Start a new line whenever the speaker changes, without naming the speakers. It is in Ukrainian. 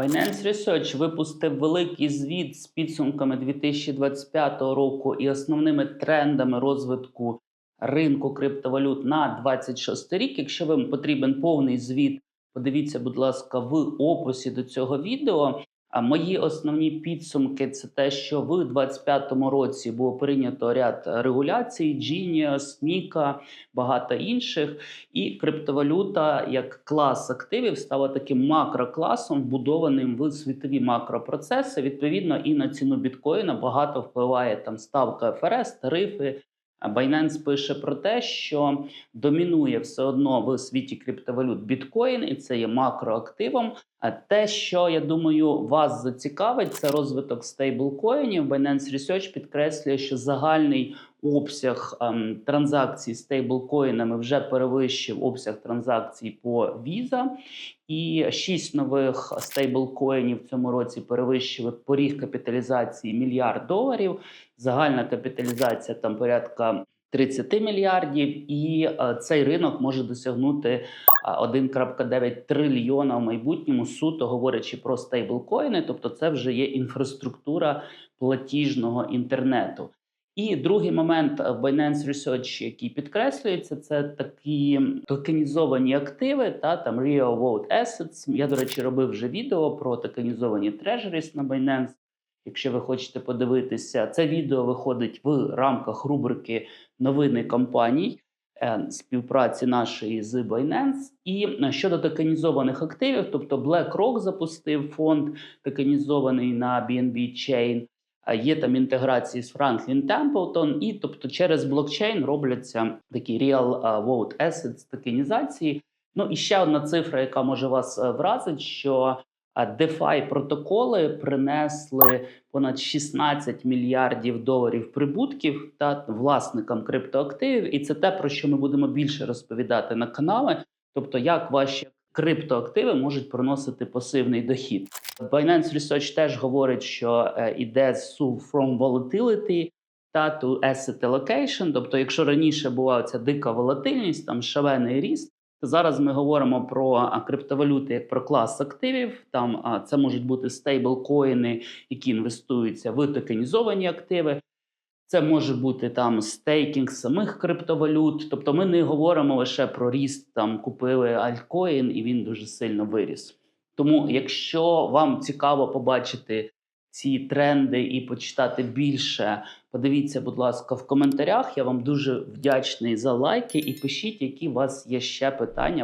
Binance Research випустив великий звіт з підсумками 2025 року і основними трендами розвитку ринку криптовалют на 26 рік. Якщо вам потрібен повний звіт, подивіться, будь ласка, в описі до цього відео. А мої основні підсумки це те, що в 2025 році було прийнято ряд регуляцій, Genius, Nika, багато інших, і криптовалюта як клас активів стала таким макрокласом, вбудованим в світові макропроцеси. Відповідно, і на ціну біткоїна багато впливає там ставка ФРС, тарифи. Binance пише про те, що домінує все одно в світі криптовалют біткоін, і це є макроактивом. Те, що я думаю, вас зацікавить, це розвиток стейблкоїнів. Binance Research підкреслює, що загальний обсяг ем, транзакцій стейблкоїнами вже перевищив обсяг транзакцій по Visa. І шість нових стейблкоїнів в цьому році перевищили поріг капіталізації мільярд доларів. Загальна капіталізація там порядка 30 мільярдів, і е, цей ринок може досягнути е, 1,9 трильйона в майбутньому, суто говорячи про стейблкоїни, тобто це вже є інфраструктура платіжного інтернету. І другий момент в Binance Research, який підкреслюється, це такі токенізовані активи, та там Real World Assets. Я, до речі, робив вже відео про токенізовані treasuries на Binance. Якщо ви хочете подивитися, це відео виходить в рамках рубрики новини компаній е, співпраці нашої з Binance. І е, щодо токенізованих активів, тобто BlackRock запустив фонд токенізований на BNB Chain. А Є там інтеграції з Franklin Templeton, і тобто через блокчейн робляться такі real uh, world assets токенізації. Ну і ще одна цифра, яка може вас е, вразить, що DeFi протоколи принесли понад 16 мільярдів доларів прибутків та власникам криптоактивів, і це те, про що ми будемо більше розповідати на каналі. Тобто, як ваші криптоактиви можуть приносити пасивний дохід. Binance Research теж говорить, що е, іде з from volatility та to asset allocation. Тобто, якщо раніше була ця дика волатильність, там шалений ріст. Зараз ми говоримо про криптовалюти як про клас активів. Там це можуть бути стейблкоїни, які інвестуються в токенізовані активи. Це може бути там стейкінг самих криптовалют. Тобто, ми не говоримо лише про ріст. Там купили альткоін, і він дуже сильно виріс. Тому, якщо вам цікаво побачити ці тренди і почитати більше, подивіться, будь ласка, в коментарях. Я вам дуже вдячний за лайки і пишіть, які у вас є ще питання